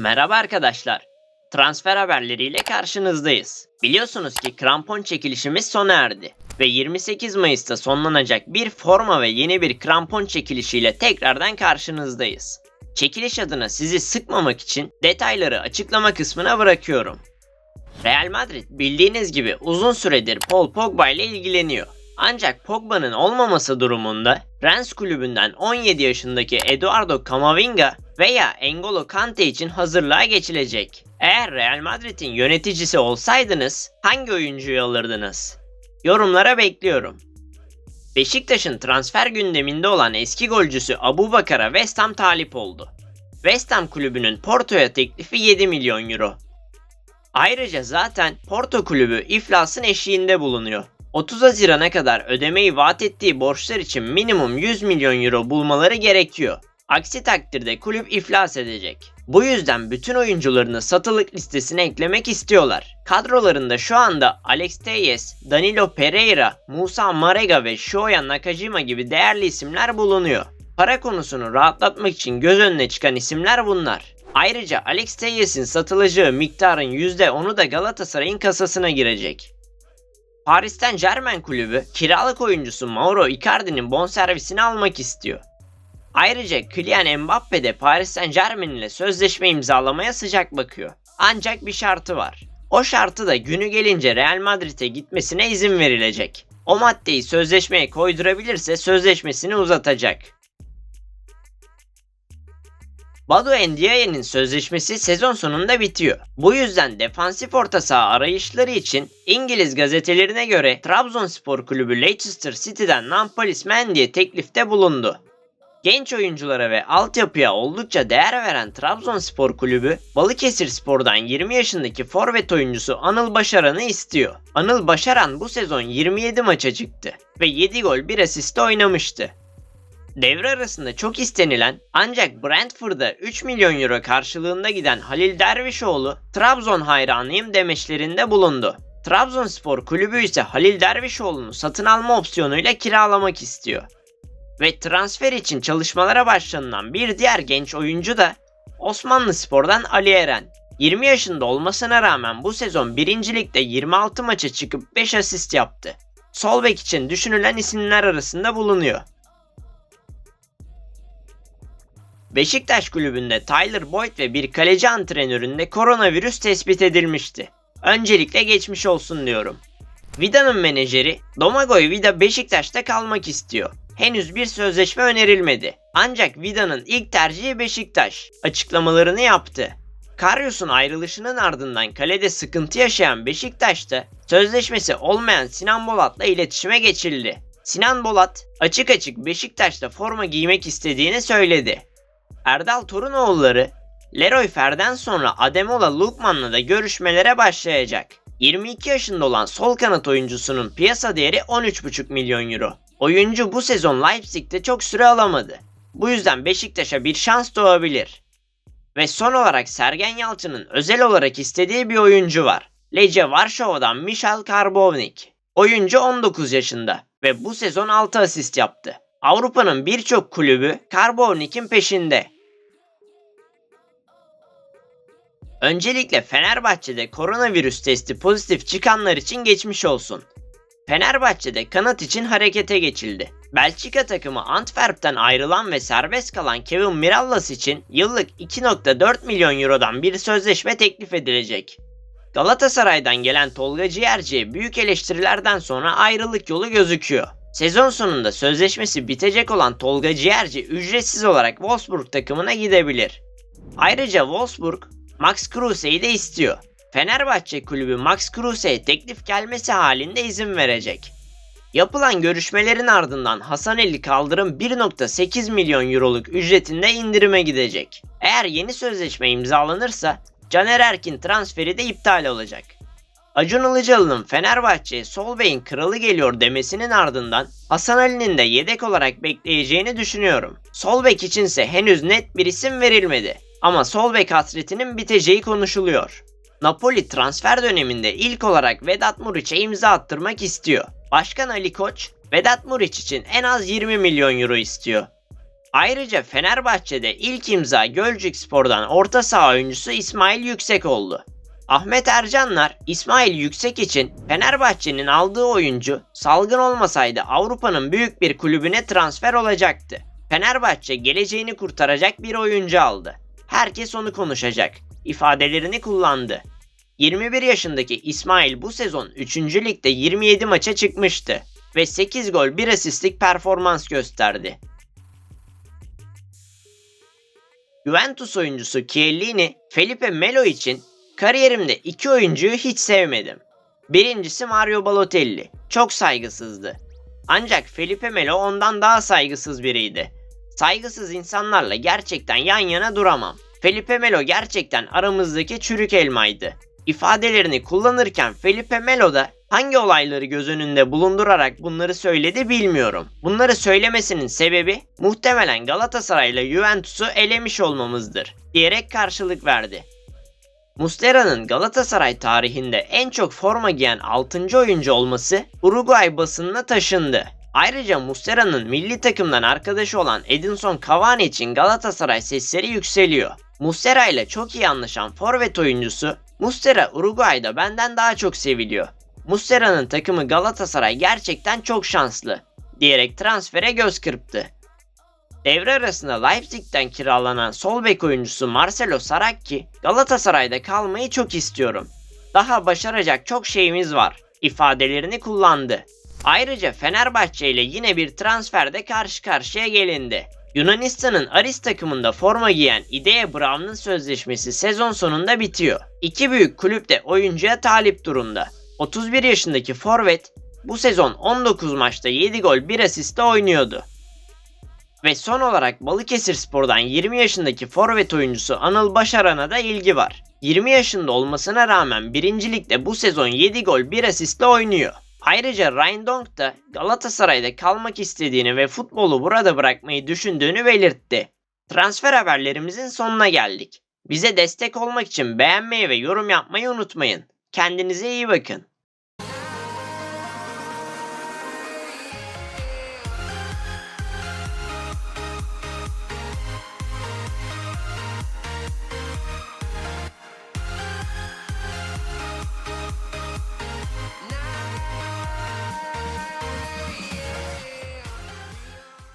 Merhaba arkadaşlar. Transfer haberleriyle karşınızdayız. Biliyorsunuz ki krampon çekilişimiz sona erdi ve 28 Mayıs'ta sonlanacak bir forma ve yeni bir krampon çekilişiyle tekrardan karşınızdayız. Çekiliş adına sizi sıkmamak için detayları açıklama kısmına bırakıyorum. Real Madrid bildiğiniz gibi uzun süredir Paul Pogba ile ilgileniyor. Ancak Pogba'nın olmaması durumunda Rennes kulübünden 17 yaşındaki Eduardo Camavinga veya N'Golo Kante için hazırlığa geçilecek. Eğer Real Madrid'in yöneticisi olsaydınız hangi oyuncuyu alırdınız? Yorumlara bekliyorum. Beşiktaş'ın transfer gündeminde olan eski golcüsü Abu Bakar'a West Ham talip oldu. West Ham kulübünün Porto'ya teklifi 7 milyon euro. Ayrıca zaten Porto kulübü iflasın eşiğinde bulunuyor. 30 Haziran'a kadar ödemeyi vaat ettiği borçlar için minimum 100 milyon euro bulmaları gerekiyor. Aksi takdirde kulüp iflas edecek. Bu yüzden bütün oyuncularını satılık listesine eklemek istiyorlar. Kadrolarında şu anda Alex Telles, Danilo Pereira, Musa Marega ve Shoya Nakajima gibi değerli isimler bulunuyor. Para konusunu rahatlatmak için göz önüne çıkan isimler bunlar. Ayrıca Alex Telles'in satılacağı miktarın %10'u da Galatasaray'ın kasasına girecek. Paris'ten Germain kulübü kiralık oyuncusu Mauro Icardi'nin bonservisini almak istiyor. Ayrıca Kylian Mbappe de Paris Saint Germain ile sözleşme imzalamaya sıcak bakıyor. Ancak bir şartı var. O şartı da günü gelince Real Madrid'e gitmesine izin verilecek. O maddeyi sözleşmeye koydurabilirse sözleşmesini uzatacak. Badu Ndiaye'nin sözleşmesi sezon sonunda bitiyor. Bu yüzden defansif orta saha arayışları için İngiliz gazetelerine göre Trabzonspor kulübü Leicester City'den Nampalys Mendy'e teklifte bulundu. Genç oyunculara ve altyapıya oldukça değer veren Trabzonspor kulübü Balıkesir Spor'dan 20 yaşındaki forvet oyuncusu Anıl Başaran'ı istiyor. Anıl Başaran bu sezon 27 maça çıktı ve 7 gol 1 asiste oynamıştı. Devre arasında çok istenilen ancak Brentford'a 3 milyon euro karşılığında giden Halil Dervişoğlu Trabzon hayranıyım demeçlerinde bulundu. Trabzonspor kulübü ise Halil Dervişoğlu'nu satın alma opsiyonuyla kiralamak istiyor. Ve transfer için çalışmalara başlanılan bir diğer genç oyuncu da Osmanlı Spor'dan Ali Eren. 20 yaşında olmasına rağmen bu sezon 1. Lig'de 26 maça çıkıp 5 asist yaptı. Sol bek için düşünülen isimler arasında bulunuyor. Beşiktaş kulübünde Tyler Boyd ve bir kaleci antrenöründe koronavirüs tespit edilmişti. Öncelikle geçmiş olsun diyorum. Vida'nın menajeri Domagoj Vida Beşiktaş'ta kalmak istiyor. Henüz bir sözleşme önerilmedi. Ancak Vida'nın ilk tercihi Beşiktaş açıklamalarını yaptı. Karyos'un ayrılışının ardından kalede sıkıntı yaşayan Beşiktaş'ta sözleşmesi olmayan Sinan Bolat'la iletişime geçildi. Sinan Bolat açık açık Beşiktaş'ta forma giymek istediğini söyledi. Erdal Torunoğulları Leroy Fer'den sonra Ademola Lukman'la da görüşmelere başlayacak. 22 yaşında olan sol kanat oyuncusunun piyasa değeri 13,5 milyon euro. Oyuncu bu sezon Leipzig'te çok süre alamadı. Bu yüzden Beşiktaş'a bir şans doğabilir. Ve son olarak Sergen Yalçın'ın özel olarak istediği bir oyuncu var. Lece Varşova'dan Michal Karbovnik. Oyuncu 19 yaşında ve bu sezon 6 asist yaptı. Avrupa'nın birçok kulübü Karbovnik'in peşinde. Öncelikle Fenerbahçe'de koronavirüs testi pozitif çıkanlar için geçmiş olsun. Fenerbahçe'de kanat için harekete geçildi. Belçika takımı Antwerp'ten ayrılan ve serbest kalan Kevin Mirallas için yıllık 2.4 milyon eurodan bir sözleşme teklif edilecek. Galatasaray'dan gelen Tolga Ciğerci'ye büyük eleştirilerden sonra ayrılık yolu gözüküyor. Sezon sonunda sözleşmesi bitecek olan Tolga Ciğerci ücretsiz olarak Wolfsburg takımına gidebilir. Ayrıca Wolfsburg Max Kruse'yi de istiyor. Fenerbahçe kulübü Max Kruse'ye teklif gelmesi halinde izin verecek. Yapılan görüşmelerin ardından Hasan Ali Kaldırım 1.8 milyon euroluk ücretinde indirime gidecek. Eğer yeni sözleşme imzalanırsa Caner Erkin transferi de iptal olacak. Acun Ilıcalı'nın Fenerbahçe'ye sol beyin kralı geliyor demesinin ardından Hasan Ali'nin de yedek olarak bekleyeceğini düşünüyorum. Sol bek içinse henüz net bir isim verilmedi. Ama sol bek hasretinin biteceği konuşuluyor. Napoli transfer döneminde ilk olarak Vedat Muriç'e imza attırmak istiyor. Başkan Ali Koç, Vedat Muriç için en az 20 milyon euro istiyor. Ayrıca Fenerbahçe'de ilk imza Gölcük Spor'dan orta saha oyuncusu İsmail Yüksek oldu. Ahmet Ercanlar, İsmail Yüksek için Fenerbahçe'nin aldığı oyuncu salgın olmasaydı Avrupa'nın büyük bir kulübüne transfer olacaktı. Fenerbahçe geleceğini kurtaracak bir oyuncu aldı. Herkes onu konuşacak. İfadelerini kullandı. 21 yaşındaki İsmail bu sezon 3. ligde 27 maça çıkmıştı ve 8 gol 1 asistlik performans gösterdi. Juventus oyuncusu Chiellini, Felipe Melo için kariyerimde iki oyuncuyu hiç sevmedim. Birincisi Mario Balotelli. Çok saygısızdı. Ancak Felipe Melo ondan daha saygısız biriydi. Saygısız insanlarla gerçekten yan yana duramam. Felipe Melo gerçekten aramızdaki çürük elmaydı. İfadelerini kullanırken Felipe Melo da hangi olayları göz önünde bulundurarak bunları söyledi bilmiyorum. Bunları söylemesinin sebebi muhtemelen Galatasaray ile Juventus'u elemiş olmamızdır diyerek karşılık verdi. Mustera'nın Galatasaray tarihinde en çok forma giyen 6. oyuncu olması Uruguay basınına taşındı. Ayrıca Mustera'nın milli takımdan arkadaşı olan Edinson Cavani için Galatasaray sesleri yükseliyor. Mustera ile çok iyi anlaşan forvet oyuncusu Mustera Uruguay'da benden daha çok seviliyor. Mustera'nın takımı Galatasaray gerçekten çok şanslı diyerek transfere göz kırptı. Devre arasında Leipzig'ten kiralanan sol bek oyuncusu Marcelo Saracchi, Galatasaray'da kalmayı çok istiyorum. Daha başaracak çok şeyimiz var ifadelerini kullandı. Ayrıca Fenerbahçe ile yine bir transferde karşı karşıya gelindi. Yunanistan'ın Aris takımında forma giyen Idea Brown'un sözleşmesi sezon sonunda bitiyor. İki büyük kulüp de oyuncuya talip durumda. 31 yaşındaki forvet bu sezon 19 maçta 7 gol 1 asiste oynuyordu. Ve son olarak Balıkesir Spor'dan 20 yaşındaki forvet oyuncusu Anıl Başaran'a da ilgi var. 20 yaşında olmasına rağmen 1. Lig'de bu sezon 7 gol 1 asistle oynuyor. Ayrıca Ryan Donk da Galatasaray'da kalmak istediğini ve futbolu burada bırakmayı düşündüğünü belirtti. Transfer haberlerimizin sonuna geldik. Bize destek olmak için beğenmeyi ve yorum yapmayı unutmayın. Kendinize iyi bakın.